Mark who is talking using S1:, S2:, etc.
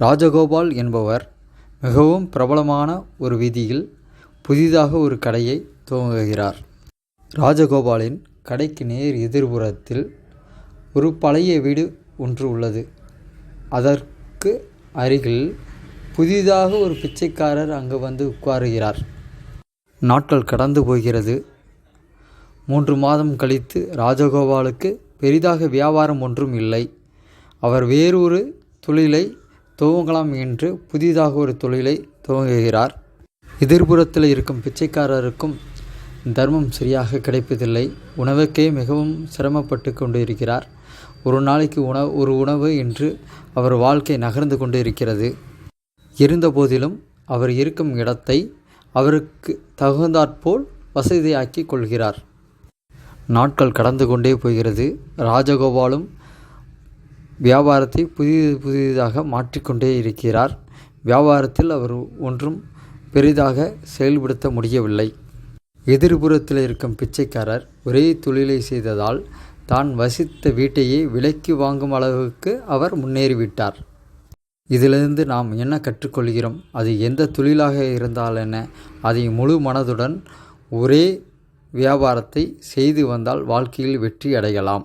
S1: ராஜகோபால் என்பவர் மிகவும் பிரபலமான ஒரு வீதியில் புதிதாக ஒரு கடையை துவங்குகிறார். ராஜகோபாலின் கடைக்கு நேர் எதிர்புறத்தில் ஒரு பழைய வீடு ஒன்று உள்ளது. அதற்கு அருகில் புதிதாக ஒரு பிச்சைக்காரர் அங்கு வந்து உட்காருகிறார். நாட்கள் கடந்து போகிறது. மூன்று மாதம் கழித்து ராஜகோபாலுக்கு பெரிதாக வியாபாரம் ஒன்றும் இல்லை. அவர் வேறொரு தொழிலை துவங்கலாம் என்று புதிதாக ஒரு தொழிலை துவங்குகிறார். எதிர்புறத்தில் இருக்கும் பிச்சைக்காரருக்கும் தர்மம் சரியாக கிடைப்பதில்லை. உணவுக்கே மிகவும் சிரமப்பட்டு கொண்டு இருக்கிறார் ஒரு நாளைக்கு உணவு ஒரு உணவு என்று அவர் வாழ்க்கை நகர்ந்து கொண்டு இருக்கிறது இருந்தபோதிலும் அவர் இருக்கும் இடத்தை அவருக்கு தகுந்தாற்போல் வசதியாக்கி கொள்கிறார். நாட்கள் கடந்து கொண்டே போகிறது. ராஜகோபாலும் வியாபாரத்தை புதிது புதிதாக மாற்றிக்கொண்டே இருக்கிறார். வியாபாரத்தில் அவர் ஒன்றும் பெரிதாக செயல்படுத்த முடியவில்லை. எதிர்புறத்தில் இருக்கும் பிச்சைக்காரர் ஒரே தொழிலை செய்ததால் தான் வசித்த வீட்டையே விலைக்கு வாங்கும் அளவுக்கு அவர் முன்னேறிவிட்டார். இதிலிருந்து நாம் என்ன கற்றுக்கொள்கிறோம்? அது எந்த தொழிலாக இருந்தால் என்ன அதை முழு மனதுடன் ஒரே வியாபாரத்தை செய்து வந்தால் வாழ்க்கையில் வெற்றி அடையலாம்.